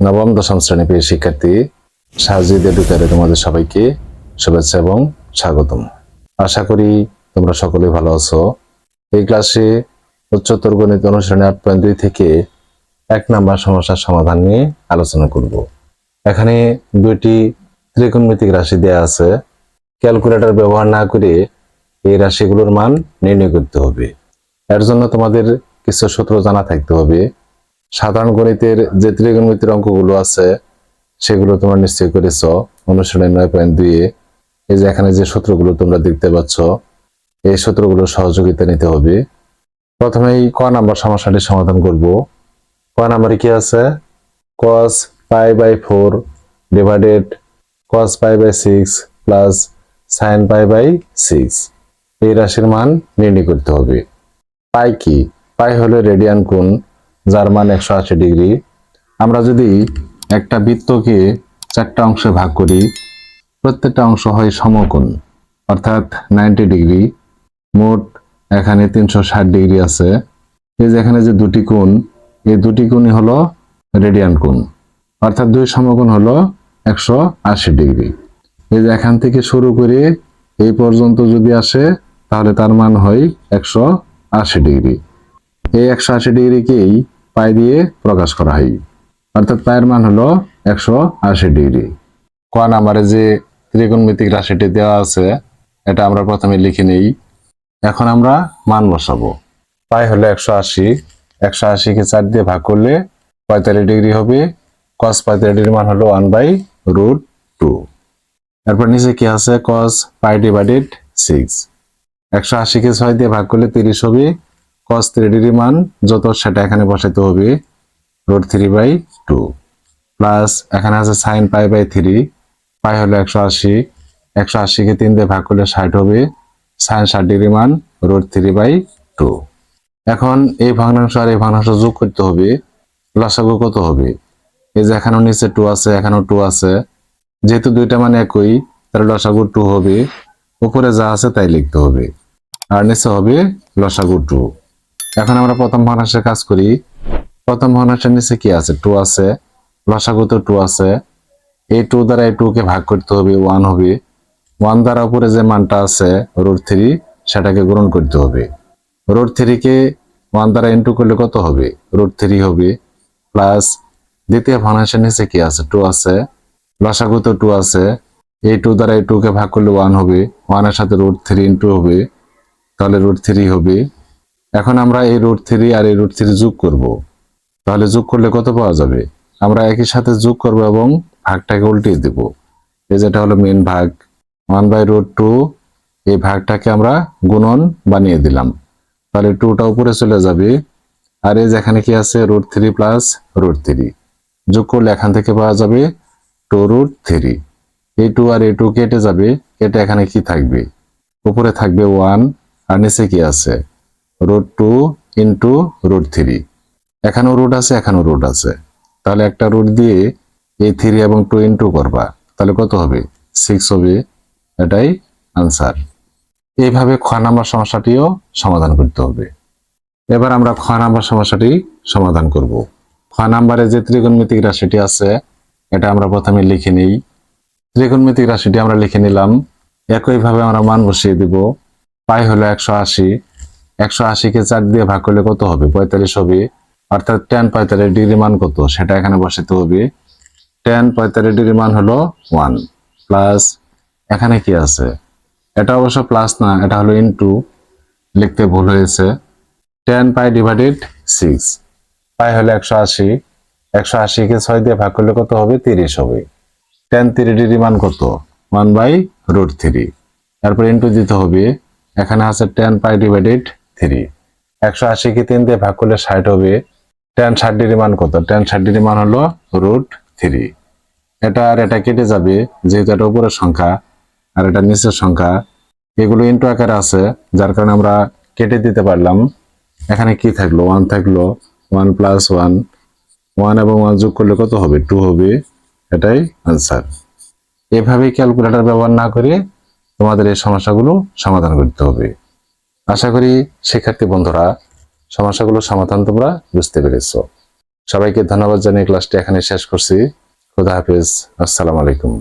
নবম, দশম শ্রেণি প্রিয় শিক্ষার্থী, সাহায্য এডুকারে তোমাদের সবাইকে শুভেচ্ছা এবং স্বাগতম। আশা করি তোমরা সকলে ভালো আছো। এই ক্লাসে উচ্চতর গণিত অনুশীলনী আট পয়েন্ট দুই থেকে এক নাম্বার সমস্যার সমাধান নিয়ে আলোচনা করব। এখানে দুইটি ত্রিকোণমিতিক রাশি দেয়া আছে। ক্যালকুলেটর ব্যবহার না করে এই রাশিগুলোর মান নির্ণয় করতে হবে। এর জন্য তোমাদের কিছু সূত্র জানা থাকতে হবে। সাধারণ গণিতের যে ত্রিকোণমিতির অঙ্কগুলো আছে, সেগুলো তোমরা নিশ্চয় করেছ। অনুশীলনী নয় পয়েন্ট দুইয়ে এই যে এখানে যে সূত্রগুলো তোমরা দেখতে পাচ্ছ, এই সূত্রগুলো সহযোগিতা নিতে হবে। প্রথমেই ক নাম্বার সমস্যাটি সমাধান করব। ক নাম্বারে কি আছে? cos pi by four divided cos pi by six plus sine pi by six এই রাশির মান নির্ণয় করতে হবে। পাই কি? পাই হলো রেডিয়ান কোণ। যার মান একশো আশি ডিগ্রি। আমরা যদি একটা বৃত্তকে চারটা অংশে ভাগ করি, প্রত্যেকটা অংশ হয় সমকোণ, অর্থাৎ নাইনটি ডিগ্রি। মোট এখানে তিনশো ষাট ডিগ্রি আছে। এই যে এখানে যে দুটি কোণ, এই দুটি কোণই হলো রেডিয়ান কোণ, অর্থাৎ দুই সমকোণ হলো একশো আশি ডিগ্রি। এই যে এখান থেকে শুরু করে এই পর্যন্ত যদি আসে, তাহলে তার মান হয় একশো আশি ডিগ্রি। এই একশো আশি ডিগ্রিকেই পাই দিয়ে প্রকাশ করা হয়। অর্থাৎ পায়ের মান হলো একশো আশি ডিগ্রি। ক নাম্বারে যে ত্রিকোণমিতিক রাশিটি দেওয়া আছে, এটা আমরা প্রথমে লিখে নেই। এখন আমরা মান বসাবো। পাই হলো একশো আশি। একশো আশিকে চার দিয়ে ভাগ করলে পঁয়তাল্লিশ ডিগ্রি হবে। কস পঁয়তাল্লিশ ডিগ্রি মান হলো ওয়ান বাই রুট টু। এরপর নিচে কি আছে? কস পাই ডিভাইডেড সিক্স একশো আশিকে ছয় দিয়ে ভাগ করলে তিরিশ হবে। কস থ্রি ডিগ্রি মান যত সেটা এখানে বসাতে হবে। Root three by two plus এখানে আছে sine pi by three pi হলো একশো আশি। একশো আশিকে তিন দিয়ে ভাগ করলে ষাট হবে। সাইন ষাট ডিগ্রি মান রুট থ্রি বাই টু এখন এই ভগ্নাংশ আর এই ভগ্নাংশ যোগ করতে হবে। লসাগু কত হবে? এই যে এখানেও নিচে টু আছে, এখানেও টু আছে। যেহেতু দুইটা মানে একই, তাহলে লসাগু টু হবে। উপরে যা আছে তাই লিখতে হবে। আর নিচে হবে লসাগু টু এখন আমরা প্রথম ভগ্নাংশের কাজ করি। প্রথম ভগ্নাংশের নিচে কি আছে? টু আছে। লসাগু টু আছে। এই টু দ্বারা এই টু কে ভাগ করতে হবে ওয়ান হবে। ওয়ান দ্বারা উপরে যে মানটা আছে রুট থ্রি সেটাকে গ্রহণ করতে হবে। রুট থ্রি কে ওয়ান দ্বারা ইন্টু করলে কত হবে? রুট থ্রি হবে। প্লাস দ্বিতীয় ভগ্নাংশের নিচে কি আছে? টু আছে। লসাগু টু আছে। এই টু দ্বারা এই টু কে ভাগ করলে ওয়ান হবে। ওয়ানের সাথে রুট থ্রি ইন্টু হবে। তাহলে রুট থ্রি হবে। এখন আমরা এই রুট থ্রি আর এই রুট থ্রি যোগ করব। তাহলে যোগ করলে কত পাওয়া যাবে? আমরা একই সাথে যোগ করব এবং ভাগটাকে উল্টিয়ে দেব। এই যেটা হলো মেন ভাগ। ওয়ান বাই রুট টু এই ভাগটাকে আমরা গুণন বানিয়ে দিলাম। তাহলে টুটা উপরে চলে যাবে। আর এই যেখানে কি আছে? Root three plus root three যোগ করলে এখান থেকে পাওয়া যাবে টু রুট থ্রি এই টু আর এই টু কেটে যাবে। কেটে এখানে কি থাকবে? উপরে থাকবে ওয়ান আর নিচে কি আছে? Root two into root three এখানেও রুট আছে, এখানেও রুট আছে। তাহলে একটা রুট দিয়ে এই থ্রি এবং টু ইন্টু করবা। তাহলে কত হবে? সিক্স হবে। এটাই আনসার এইভাবে খ নাম্বার সমস্যাটিও সমাধান করতে হবে। এবার আমরা খ নাম্বার সমস্যাটি সমাধান করব। খ নাম্বারে যে ত্রিকোণমিতিক রাশিটি আছে, এটা আমরা প্রথমে লিখে নিই। ত্রিকোণমিতিক রাশিটি আমরা লিখে নিলাম। একইভাবে আমরা মান বসিয়ে দিব। পাই হলো একশো আশি। একশো আশিকে চার দিয়ে ভাগ করলে কত হবে? পঁয়তাল্লিশ হবে। অর্থাৎ টেন পঁয়তাল্লিশ ডিগ্রি মান কত? সেটা এখানে বসাতে হবে। টেন পঁয়তাল্লিশ ডিগ্রি মান হলো ওয়ান প্লাস এখানে কি আছে? এটা অবশ্য প্লাস না, এটা হলো ইনটু লিখতে ভুল হয়েছে। Ten pi divided six pi হলো একশো আশি। একশো আশিকে ছয় দিয়ে ভাগ করলে কত হবে? তিরিশ হবে। টেন থ্রি ডিগ্রি মান কত? ওয়ান বাই রুট থ্রি তারপর ইনটু দিতে হবে। এখানে আছে টেন পাই ডিভাইডেড থ্রি একশো আশিকে তিন দিয়ে ভাগ করলে ষাট হবে। টেন ষাট ডিগ্রি মান কত? টেন ষাট ডিগ্রি মান হলো রুট থ্রি এটা আর এটা কেটে যাবে, যেহেতু এটা উপরের সংখ্যা আর এটা নিচের সংখ্যা। এগুলো ইন্টু আকারে আছে, যার কারণে আমরা কেটে দিতে পারলাম। এখানে কি থাকল? ওয়ান থাকল। ওয়ান প্লাস ওয়ান ওয়ান এবং ওয়ান যোগ করলে কত হবে? টু হবে। এটাই আনসার এভাবে ক্যালকুলেটর ব্যবহার না করে তোমাদের এই সমস্যাগুলো সমাধান করতে হবে। আশা করি শিক্ষার্থী বন্ধুরা, সমস্যাগুলোর সমাধান তোমরা বুঝতে পেরেছ। সবাইকে ধন্যবাদ জানিয়ে ক্লাসটি এখানে শেষ করছি। খুদা হাফিজ। আসসালামু আলাইকুম।